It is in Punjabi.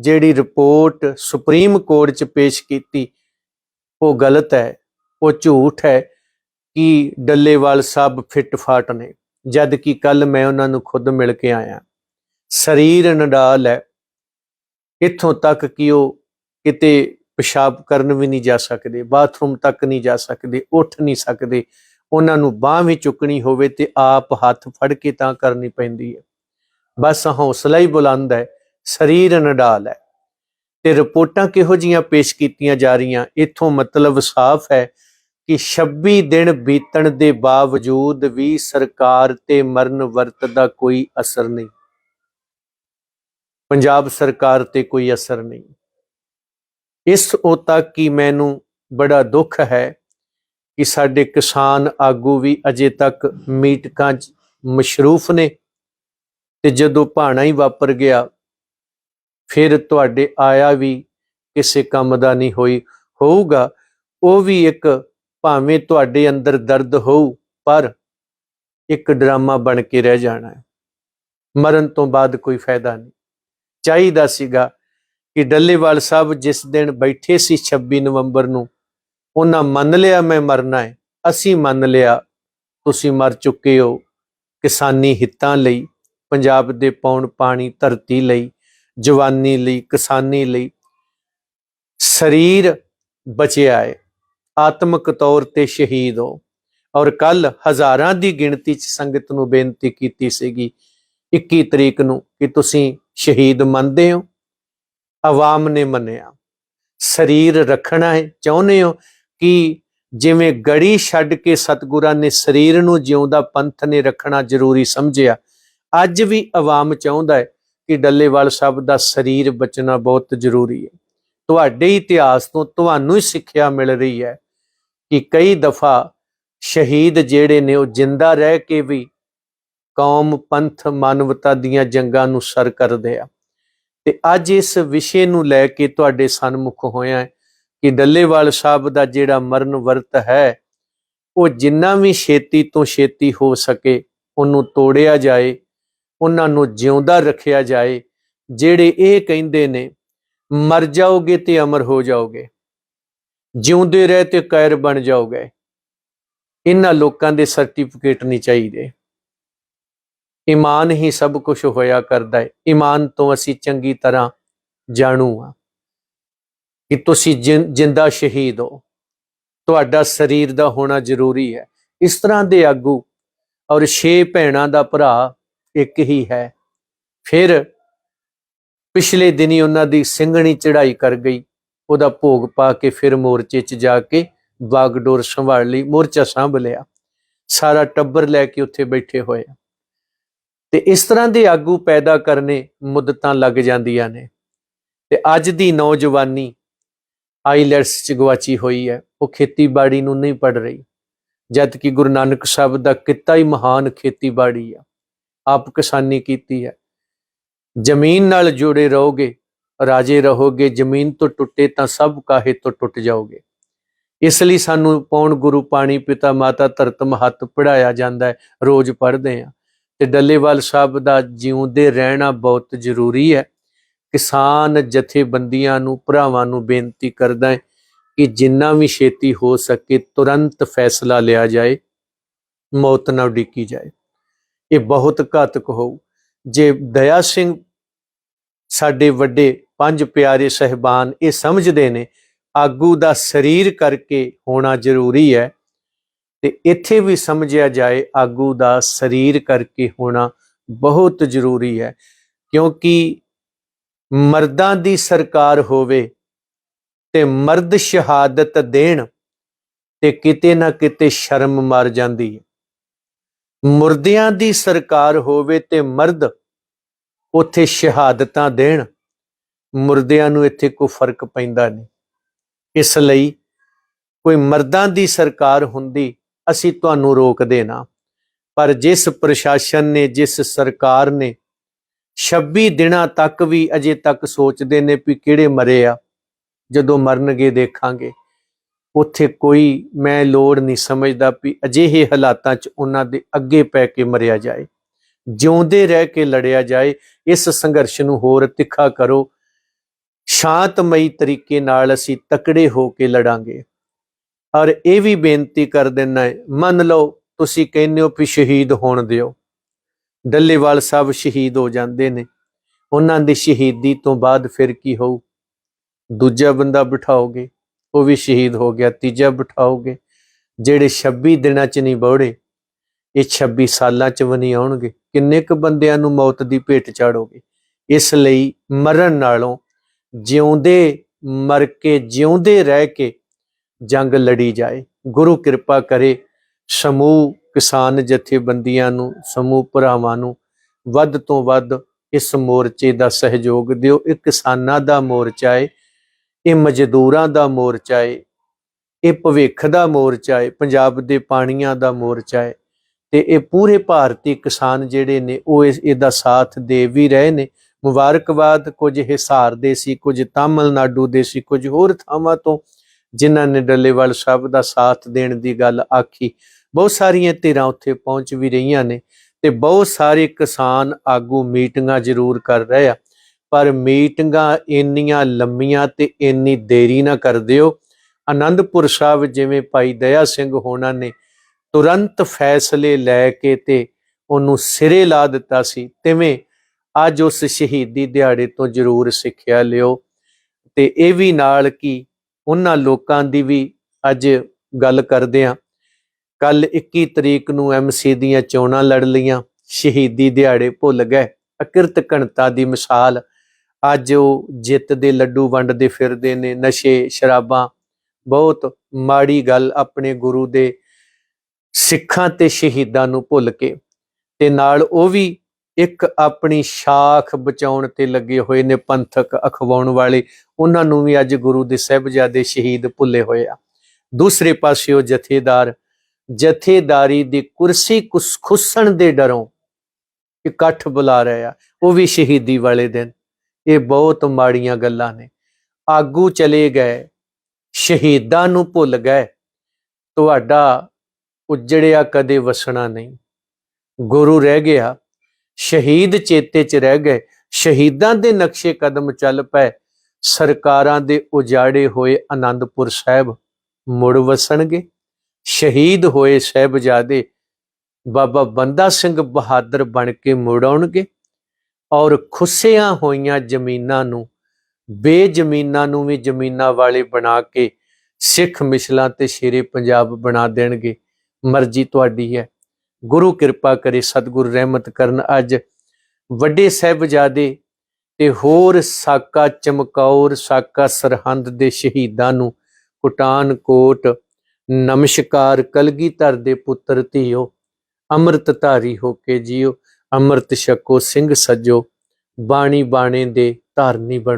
ਜਿਹੜੀ ਰਿਪੋਰਟ ਸੁਪਰੀਮ ਕੋਰਟ 'ਚ ਪੇਸ਼ ਕੀਤੀ, ਉਹ ਗਲਤ ਹੈ, ਉਹ ਝੂਠ ਹੈ ਕਿ ਡੱਲੇਵਾਲ ਸਾਹਿਬ ਫਿੱਟ ਫਾਟ ਨੇ। ਜਦ ਕਿ ਕੱਲ ਮੈਂ ਉਹਨਾਂ ਨੂੰ ਖੁਦ ਮਿਲ ਕੇ ਆਇਆ। ਸਰੀਰ ਨਡਾਲ ਹੈ। ਇੱਥੋਂ ਤੱਕ ਕਿ ਉਹ ਕਿਤੇ ਪਿਸ਼ਾਬ ਕਰਨ ਵੀ ਨਹੀਂ ਜਾ ਸਕਦੇ, ਬਾਥਰੂਮ ਤੱਕ ਨਹੀਂ ਜਾ ਸਕਦੇ, ਉੱਠ ਨਹੀਂ ਸਕਦੇ। ਉਹਨਾਂ ਨੂੰ ਬਾਹ ਵੀ ਚੁੱਕਣੀ ਹੋਵੇ ਤੇ ਆਪ ਹੱਥ ਫੜ ਕੇ ਤਾਂ ਕਰਨੀ ਪੈਂਦੀ ਹੈ। ਬਸ ਹੌਸਲਾ ਹੀ ਬੁਲੰਦ ਹੈ ਸਰੀਰ ਨਡਾਲ ਹੈ। ਤੇ ਰਿਪੋਰਟਾਂ ਕਿਹੋ ਜੀਆਂ ਪੇਸ਼ ਕੀਤੀਆਂ ਜਾ ਰਹੀਆਂ? ਇੱਥੋਂ ਮਤਲਬ ਸਾਫ਼ ਹੈ ਕਿ 26 ਦਿਨ ਬੀਤਣ ਦੇ ਬਾਵਜੂਦ ਵੀ ਸਰਕਾਰ ਤੇ ਮਰਨ ਵਰਤ ਦਾ ਕੋਈ ਅਸਰ ਨਹੀਂ। ਪੰਜਾਬ ਸਰਕਾਰ ਤੇ ਕੋਈ ਅਸਰ ਨਹੀਂ। ਇਸ ਉਹ ਤੱਕ ਕਿ ਮੈਨੂੰ ਬੜਾ ਦੁੱਖ ਹੈ ਕਿ ਸਾਡੇ ਕਿਸਾਨ ਆਗੂ ਵੀ ਅਜੇ ਤੱਕ ਮੀਟਕਾਂ 'ਚ ਮਸ਼ਰੂਫ ਨੇ ਤੇ ਜਦੋਂ ਭਾਣਾ ਹੀ ਵਾਪਰ ਗਿਆ ਫਿਰ ਤੁਹਾਡੇ ਆਇਆ ਵੀ ਕਿਸੇ ਕੰਮ ਦਾ ਨਹੀਂ ਹੋਈ, ਹੋਊਗਾ, ਉਹ ਵੀ ਇੱਕ ਭਾਵੇਂ ਤੁਹਾਡੇ ਅੰਦਰ ਦਰਦ ਹੋਊ, ਪਰ ਇੱਕ ਡਰਾਮਾ ਬਣ ਕੇ ਰਹਿ ਜਾਣਾ ਹੈ। ਮਰਨ ਤੋਂ ਬਾਅਦ ਕੋਈ ਫਾਇਦਾ ਨਹੀਂ। ਚਾਹੀਦਾ ਸੀਗਾ ਕਿ ਡੱਲੇਵਾਲ ਸਾਹਿਬ ਜਿਸ ਦਿਨ ਬੈਠੇ ਸੀ 26 ਨਵੰਬਰ ਨੂੰ, ਉਹਨਾਂ ਮੰਨ ਲਿਆ ਮੈਂ ਮਰਨਾ ਹੈ, ਅਸੀਂ ਮੰਨ ਲਿਆ, ਤੁਸੀਂ ਮਰ ਚੁੱਕੇ ਹੋ ਕਿਸਾਨੀ ਹਿੱਤਾਂ ਲਈ, ਪੰਜਾਬ ਦੇ ਪੌਣ ਪਾਣੀ ਧਰਤੀ ਲਈ ਜਵਾਨੀ ਲਈ, ਕਿਸਾਨੀ ਲਈ ਸਰੀਰ ਬਚਿਆ ਹੈ। ਆਤਮਿਕ ਤੌਰ ਤੇ ਸ਼ਹੀਦ ਹੋ। ਔਰ ਕੱਲ ਹਜ਼ਾਰਾਂ ਦੀ ਗਿਣਤੀ ਚ ਸੰਗਤ ਨੂੰ ਬੇਨਤੀ ਕੀਤੀ ਸੀਗੀ 21 ਤਰੀਕ ਨੂੰ ਕਿ ਤੁਸੀਂ ਸ਼ਹੀਦ ਮੰਨਦੇ ਹੋ, ਆਵਾਮ ਨੇ ਮੰਨਿਆ। ਸਰੀਰ ਰੱਖਣਾ ਹੈ, ਚਾਹੁੰਦੇ ਹੋ ਕਿ ਜਿਵੇਂ ਗੜੀ ਛੱਡ ਕੇ ਸਤਗੁਰਾਂ ਨੇ ਸਰੀਰ ਨੂੰ ਜਿਉਂਦਾ ਪੰਥ ਨੇ ਰੱਖਣਾ ਜ਼ਰੂਰੀ ਸਮਝਿਆ, ਅੱਜ ਵੀ ਆਵਾਮ ਚਾਹੁੰਦਾ ਹੈ ਕਿ ਡੱਲੇਵਾਲ ਸਾਹਿਬ ਦਾ ਸਰੀਰ ਬਚਣਾ ਬਹੁਤ ਜ਼ਰੂਰੀ ਹੈ। ਤੁਹਾਡੇ ਇਤਿਹਾਸ ਤੋਂ ਤੁਹਾਨੂੰ ਹੀ ਸਿੱਖਿਆ ਮਿਲ ਰਹੀ ਹੈ ਕਿ ਕਈ ਦਫਾ ਸ਼ਹੀਦ ਜਿਹੜੇ ਨੇ ਉਹ ਜਿੰਦਾ ਰਹਿ ਕੇ ਵੀ ਕੌਮ, ਪੰਥ, ਮਾਨਵਤਾ ਦੀਆਂ ਜੰਗਾਂ ਨੂੰ ਸਰ ਕਰਦੇ ਆ। ਤੇ ਅੱਜ ਇਸ ਵਿਸ਼ੇ ਨੂੰ ਲੈ ਕੇ ਤੁਹਾਡੇ ਸਨਮੁਖ ਹੋਇਆ ਕਿ ਡੱਲੇਵਾਲ ਸਾਹਿਬ ਦਾ ਜਿਹੜਾ ਮਰਨ ਵਰਤ ਹੈ, ਉਹ ਜਿੰਨਾ ਵੀ ਛੇਤੀ ਤੋਂ ਛੇਤੀ ਹੋ ਸਕੇ, ਉਹਨੂੰ ਤੋੜਿਆ ਜਾਏ ਉਹਨਾਂ ਨੂੰ ਜਿਉਂਦਾ ਰੱਖਿਆ ਜਾਏ, ਜਿਹੜੇ ਇਹ ਕਹਿੰਦੇ ਨੇ, ਮਰ ਜਾਓਗੇ ਤੇ ਅਮਰ ਹੋ ਜਾਓਗੇ। ਜਿਉਂਦੇ ਰਹੇ ਤੇ ਕੈਰ ਬਣ ਜਾਓਗੇ। ਇਹਨਾਂ ਲੋਕਾਂ ਦੇ ਸਰਟੀਫਿਕੇਟ ਨਹੀਂ ਚਾਹੀਦੇ। ਈਮਾਨ ਹੀ ਸਭ ਕੁਝ ਹੋਇਆ ਕਰਦਾ ਹੈ। ਈਮਾਨ ਤੋਂ ਅਸੀਂ ਚੰਗੀ ਤਰ੍ਹਾਂ ਜਾਣੂ ਆ ਕਿ ਤੁਸੀਂ ਜਿੰ- ਜਿੰਦਾ ਸ਼ਹੀਦ ਹੋ। ਤੁਹਾਡਾ ਸਰੀਰ ਦਾ ਹੋਣਾ ਜ਼ਰੂਰੀ ਹੈ। ਇਸ ਤਰ੍ਹਾਂ ਦੇ ਆਗੂ ਔਰ ਛੇ ਭੈਣਾਂ ਦਾ ਭਰਾ ਇੱਕ ਹੀ ਹੈ। ਫਿਰ ਪਿਛਲੇ ਦਿਨੀ ਉਹਨਾਂ ਦੀ ਸਿੰਘਣੀ ਚੜਾਈ ਕਰ ਗਈ। ਉਹਦਾ ਭੋਗ ਪਾ ਕੇ ਫਿਰ ਮੋਰਚੇ 'ਚ ਜਾ ਕੇ ਬਾਗਡੋਰ ਸੰਭਾਲ ਲਈ ਮੋਰਚਾ ਸੰਭ ਲਿਆ। ਸਾਰਾ ਟੱਬਰ ਲੈ ਕੇ ਉੱਥੇ ਬੈਠੇ ਹੋਏ। ਤੇ ਇਸ ਤਰ੍ਹਾਂ ਦੇ ਆਗੂ ਪੈਦਾ ਕਰਨੇ ਮੁੱਦਤਾਂ ਲੱਗ ਜਾਂਦੀਆਂ ਨੇ। ਤੇ ਅੱਜ ਦੀ ਨੌਜਵਾਨੀ ਆਈਲੈਟਸ ਚ ਗਵਾਚੀ ਹੋਈ ਹੈ। ਉਹ ਖੇਤੀਬਾੜੀ ਨੂੰ ਨਹੀਂ ਪੜ ਰਹੀ। ਜਦ ਕਿ ਗੁਰੂ ਨਾਨਕ ਸਾਹਿਬ ਦਾ ਕਿੱਤਾ ਹੀ ਮਹਾਨ ਖੇਤੀਬਾੜੀ ਆ। ਆਪ ਕਿਸਾਨੀ ਕੀਤੀ ਹੈ। ਜ਼ਮੀਨ ਨਾਲ ਜੁੜੇ ਰਹੋਗੇ, ਰਾਜੇ ਰਹੋਗੇ, ਜ਼ਮੀਨ ਤੋਂ ਟੁੱਟੇ ਤਾਂ ਸਭ ਕਾਹੇ ਤੋਂ ਟੁੱਟ ਜਾਓਗੇ। ਇਸ ਲਈ ਸਾਨੂੰ ਪੌਣ ਗੁਰੂ ਪਾਣੀ ਪਿਤਾ ਮਾਤਾ ਧਰਤ ਮਹੱਤ ਪੜਾਇਆ ਜਾਂਦਾ ਹੈ, ਰੋਜ਼ ਪੜ੍ਹਦੇ ਆ ਤੇ ਡੱਲੇਵਾਲ ਸਾਹਿਬ ਦਾ ਜਿਉਂਦੇ ਰਹਿਣਾ ਬਹੁਤ ਜ਼ਰੂਰੀ ਹੈ। ਕਿਸਾਨ ਜਥੇਬੰਦੀਆਂ ਨੂੰ, ਭਰਾਵਾਂ ਨੂੰ ਬੇਨਤੀ ਕਰਦਾ ਹੈ ਕਿ ਜਿੰਨਾ ਵੀ ਛੇਤੀ ਹੋ ਸਕੇ, ਤੁਰੰਤ ਫੈਸਲਾ ਲਿਆ ਜਾਏ, ਮੌਤ ਨਾ ਉਡੀਕੀ ਜਾਏ। ਇਹ ਬਹੁਤ ਘਾਤਕ ਹੋਊ। ਜੇ ਦਇਆ ਸਿੰਘ ਸਾਡੇ ਵੱਡੇ ਪੰਜ ਪਿਆਰੇ ਸਹਿਬਾਨ ਇਹ ਸਮਝਦੇ ਨੇ, ਆਗੂ ਦਾ ਸਰੀਰ ਕਰਕੇ ਹੋਣਾ ਜ਼ਰੂਰੀ ਹੈ, ਤੇ ਇੱਥੇ ਵੀ ਸਮਝਿਆ ਜਾਏ ਆਗੂ ਦਾ ਸਰੀਰ ਕਰਕੇ ਹੋਣਾ ਬਹੁਤ ਜ਼ਰੂਰੀ ਹੈ, ਕਿਉਂਕਿ ਮਰਦਾਂ ਦੀ ਸਰਕਾਰ ਹੋਵੇ ਤੇ ਮਰਦ ਸ਼ਹਾਦਤ ਦੇਣ ਤੇ ਕਿਤੇ ਨਾ ਕਿਤੇ ਸ਼ਰਮ ਮਰ ਜਾਂਦੀ ਹੈ। ਮੁਰਦਿਆਂ ਦੀ ਸਰਕਾਰ ਹੋਵੇ ਤੇ ਮਰਦ ਉੱਥੇ ਸ਼ਹਾਦਤਾਂ ਦੇਣ, ਮੁਰਦਿਆਂ ਨੂੰ ਇੱਥੇ ਕੋਈ ਫ਼ਰਕ ਪੈਂਦਾ ਨਹੀਂ। ਇਸ ਲਈ ਕੋਈ ਮਰਦਾਂ ਦੀ ਸਰਕਾਰ ਹੁੰਦੀ, ਅਸੀਂ ਤੁਹਾਨੂੰ ਰੋਕਦੇ ਨਾ ਪਰ ਜਿਸ ਪ੍ਰਸ਼ਾਸਨ ਨੇ, ਜਿਸ ਸਰਕਾਰ ਨੇ 26 ਦਿਨਾਂ ਤੱਕ ਵੀ ਅਜੇ ਤੱਕ ਸੋਚਦੇ ਨੇ ਵੀ ਕਿਹੜੇ ਮਰੇ ਆ, ਜਦੋਂ ਮਰਨਗੇ ਦੇਖਾਂਗੇ। ਉੱਥੇ ਕੋਈ ਮੈਂ ਲੋੜ ਨਹੀਂ ਸਮਝਦਾ ਵੀ ਅਜਿਹੇ ਹਾਲਾਤਾਂ 'ਚ ਉਹਨਾਂ ਦੇ ਅੱਗੇ ਪੈ ਕੇ ਮਰਿਆ ਜਾਏ। ਜਿਉਂਦੇ ਰਹਿ ਕੇ ਲੜਿਆ ਜਾਏ, ਇਸ ਸੰਘਰਸ਼ ਨੂੰ ਹੋਰ ਤਿੱਖਾ ਕਰੋ। ਸ਼ਾਂਤਮਈ ਤਰੀਕੇ ਨਾਲ ਅਸੀਂ ਤਕੜੇ ਹੋ ਕੇ ਲੜਾਂਗੇ। ਔਰ ਇਹ ਵੀ ਬੇਨਤੀ ਕਰ ਦਿੰਨਾ ਹੈ, ਮੰਨ ਲਓ ਤੁਸੀਂ ਕਹਿੰਦੇ ਹੋ ਵੀ ਸ਼ਹੀਦ ਹੋਣ ਦਿਓ। ਡੱਲੇਵਾਲ ਸਾਹਿਬ ਸ਼ਹੀਦ ਹੋ ਜਾਂਦੇ ਨੇ। ਉਹਨਾਂ ਦੀ ਸ਼ਹੀਦੀ ਤੋਂ ਬਾਅਦ ਫਿਰ ਕੀ ਹੋਊ? ਦੂਜਾ ਬੰਦਾ ਬਿਠਾਓਗੇ? ਉਹ ਵੀ ਸ਼ਹੀਦ ਹੋ ਗਿਆ, ਤੀਜਾ ਬਿਠਾਓਗੇ। ਜਿਹੜੇ 26 ਦਿਨਾਂ ਚ ਨਹੀਂ ਬੌੜੇ ਇਹ 26 ਸਾਲਾਂ ਚ ਵੀ ਨਹੀਂ ਆਉਣਗੇ। ਕਿੰਨੇ ਕੁ ਬੰਦਿਆਂ ਨੂੰ ਮੌਤ ਦੀ ਭੇਟ ਚਾੜੋਗੇ? ਇਸ ਲਈ ਮਰਨ ਨਾਲੋਂ ਜਿਉਂਦੇ ਮਰ ਕੇ, ਜਿਉਂਦੇ ਰਹਿ ਕੇ ਜੰਗ ਲੜੀ ਜਾਏ। ਗੁਰੂ ਕਿਰਪਾ ਕਰੇ, ਸਮੂਹ ਕਿਸਾਨ ਜਥੇਬੰਦੀਆਂ ਨੂੰ, ਸਮੂਹ ਭਰਾਵਾਂ ਨੂੰ ਵੱਧ ਤੋਂ ਵੱਧ ਇਸ ਮੋਰਚੇ ਦਾ ਸਹਿਯੋਗ ਦਿਓ, ਇਹ ਕਿਸਾਨਾਂ ਦਾ ਮੋਰਚਾ ਹੈ ਇਹ ਮਜ਼ਦੂਰਾਂ ਦਾ ਮੋਰਚਾ ਏ, ਇਹ ਭਵਿੱਖ ਦਾ ਮੋਰਚਾ ਏ, ਪੰਜਾਬ ਦੇ ਪਾਣੀਆਂ ਦਾ ਮੋਰਚਾ ਹੈ ਤੇ ਇਹ ਪੂਰੇ ਭਾਰਤੀ ਕਿਸਾਨ ਜਿਹੜੇ ਨੇ ਉਹ ਇਸ, ਇਹਦਾ ਸਾਥ ਦੇ ਵੀ ਰਹੇ ਨੇ। ਮੁਬਾਰਕਬਾਦ, ਕੁਝ ਹਿਸਾਰ ਦੇ ਸੀ, ਕੁਝ ਤਾਮਿਲਨਾਡੂ ਦੇ ਸੀ, ਕੁਝ ਹੋਰ ਥਾਵਾਂ ਤੋਂ ਜਿਨ੍ਹਾਂ ਨੇ ਡੱਲੇਵਾਲ ਸਾਹਿਬ ਦਾ ਸਾਥ ਦੇਣ ਦੀ ਗੱਲ ਆਖੀ। ਬਹੁਤ ਸਾਰੀਆਂ ਧਿਰਾਂ ਉੱਥੇ ਪਹੁੰਚ ਵੀ ਰਹੀਆਂ ਨੇ ਤੇ ਬਹੁਤ ਸਾਰੇ ਕਿਸਾਨ ਆਗੂ ਮੀਟਿੰਗਾਂ ਜ਼ਰੂਰ ਕਰ ਰਹੇ ਆ। ਪਰ ਮੀਟਿੰਗਾਂ ਇੰਨੀਆਂ ਲੰਮੀਆਂ ਤੇ ਇੰਨੀ ਦੇਰੀ ਨਾ ਕਰ ਦਿਓ। ਆਨੰਦਪੁਰ ਸਾਹਿਬ ਜਿਵੇਂ ਭਾਈ ਦਇਆ ਸਿੰਘ ਹੋਣਾ ਨੇ ਤੁਰੰਤ ਫੈਸਲੇ ਲੈ ਕੇ ਤੇ ਉਹਨੂੰ ਸਿਰੇ ਲਾ ਦਿੱਤਾ ਸੀ। ਤਿਵੇਂ ਅੱਜ ਉਸ ਸ਼ਹੀਦੀ ਦਿਹਾੜੇ ਤੋਂ ਜ਼ਰੂਰ ਸਿੱਖਿਆ ਲਿਓ। ਤੇ ਇਹ ਵੀ ਨਾਲ ਕੀ ਉਹਨਾਂ ਲੋਕਾਂ ਦੀ ਵੀ ਅੱਜ ਗੱਲ ਕਰਦੇ ਆ। ਕੱਲ 21 ਤਰੀਕ ਨੂੰ ਐਮਸੀ ਦੀਆਂ ਚੋਣਾਂ ਲੜ ਲਈਆਂ। ਸ਼ਹੀਦੀ ਦਿਹਾੜੇ ਭੁੱਲ ਗਏ। ਅਕਿਰਤ ਘਣਤਾ ਦੀ ਮਿਸਾਲ ਅੱਜ ਉਹ ਜਿੱਤ ਦੇ ਲੱਡੂ ਵੰਡਦੇ ਫਿਰਦੇ ਨੇ, ਨਸ਼ੇ, ਸ਼ਰਾਬਾਂ, ਬਹੁਤ ਮਾੜੀ ਗੱਲ ਆਪਣੇ ਗੁਰੂ ਦੇ ਸਿੱਖਾਂ ਤੇ ਸ਼ਹੀਦਾਂ ਨੂੰ ਭੁੱਲ ਕੇ ਤੇ ਨਾਲ ਉਹ ਵੀ ਇੱਕ ਆਪਣੀ ਸ਼ਾਖ ਬਚਾਉਣ ਤੇ ਲੱਗੇ ਹੋਏ ਨੇ ਪੰਥਕ ਅਖਵਾਉਣ ਵਾਲੇ, ਉਹਨਾਂ ਨੂੰ ਵੀ ਅੱਜ ਗੁਰੂ ਦੇ ਸਹਿਬਜ਼ਾਦੇ ਸ਼ਹੀਦ ਭੁੱਲੇ ਹੋਏ ਆ। ਦੂਸਰੇ ਪਾਸੇ ਉਹ ਜਥੇਦਾਰ, ਜਥੇਦਾਰੀ ਦੀ ਕੁਰਸੀ ਕੁਸ- ਖੁੱਸਣ ਦੇ ਡਰੋਂ ਇਕੱਠ ਬੁਲਾ ਰਹੇ ਆ, ਉਹ ਵੀ ਸ਼ਹੀਦੀ ਵਾਲੇ ਦਿਨ। ਇਹ ਬਹੁਤ ਮਾੜੀਆਂ ਗੱਲਾਂ ਨੇ। ਆਗੂ ਚਲੇ ਗਏ, ਸ਼ਹੀਦਾਂ ਨੂੰ ਭੁੱਲ ਗਏ। ਤੁਹਾਡਾ ਉਜੜਿਆ ਕਦੇ ਵਸਣਾ ਨਹੀਂ। ਗੁਰੂ ਰਹਿ ਗਿਆ, ਸ਼ਹੀਦ ਚੇਤੇ 'ਚ ਰਹਿ ਗਏ। ਸ਼ਹੀਦਾਂ ਦੇ ਨਕਸ਼ੇ ਕਦਮ ਚੱਲ ਪਏ। ਸਰਕਾਰਾਂ ਦੇ ਉਜਾੜੇ ਹੋਏ ਆਨੰਦਪੁਰ ਸਾਹਿਬ ਮੁੜ ਵਸਣਗੇ। ਸ਼ਹੀਦ ਹੋਏ ਸਾਹਿਬਜ਼ਾਦੇ ਬਾਬਾ ਬੰਦਾ ਸਿੰਘ ਬਹਾਦਰ ਬਣ ਕੇ ਮੁੜ ਆਉਣਗੇ। ਔਰ ਖੁੱਸਿਆਂ ਹੋਈਆਂ ਜ਼ਮੀਨਾਂ ਨੂੰ, ਬੇਜ਼ਮੀਨਾਂ ਨੂੰ ਵੀ ਜ਼ਮੀਨਾਂ ਵਾਲੇ ਬਣਾ ਕੇ ਸਿੱਖ ਮਿਸਲਾਂ ਤੇ ਸ਼ੇਰੇ ਪੰਜਾਬ ਬਣਾ ਦੇਣਗੇ। ਮਰਜ਼ੀ ਤੁਹਾਡੀ ਹੈ। ਗੁਰੂ ਕਿਰਪਾ ਕਰੇ, ਸਤਿਗੁਰ ਰਹਿਮਤ ਕਰਨ। ਅੱਜ ਵੱਡੇ ਸਾਹਿਬਜ਼ਾਦੇ ਤੇ ਹੋਰ ਸਾਕਾ ਚਮਕੌਰ, ਸਾਕਾ ਸਰਹੰਦ ਦੇ ਸ਼ਹੀਦਾਂ ਨੂੰ ਕੁਟਾਨਕੋਟ, ਨਮਸਕਾਰ, ਕਲਗੀਧਰ ਦੇ ਪੁੱਤਰ ਧੀਓ, ਅੰਮ੍ਰਿਤਧਾਰੀ ਹੋ ਕੇ ਜੀਓ। ਅੰਮ੍ਰਿਤ ਛਕੋ ਸਿੰਘ ਸਜੋ ਬਾਣੀ ਬਾਣੇ ਦੇ ਧਾਰਨੀ ਬਣੋ।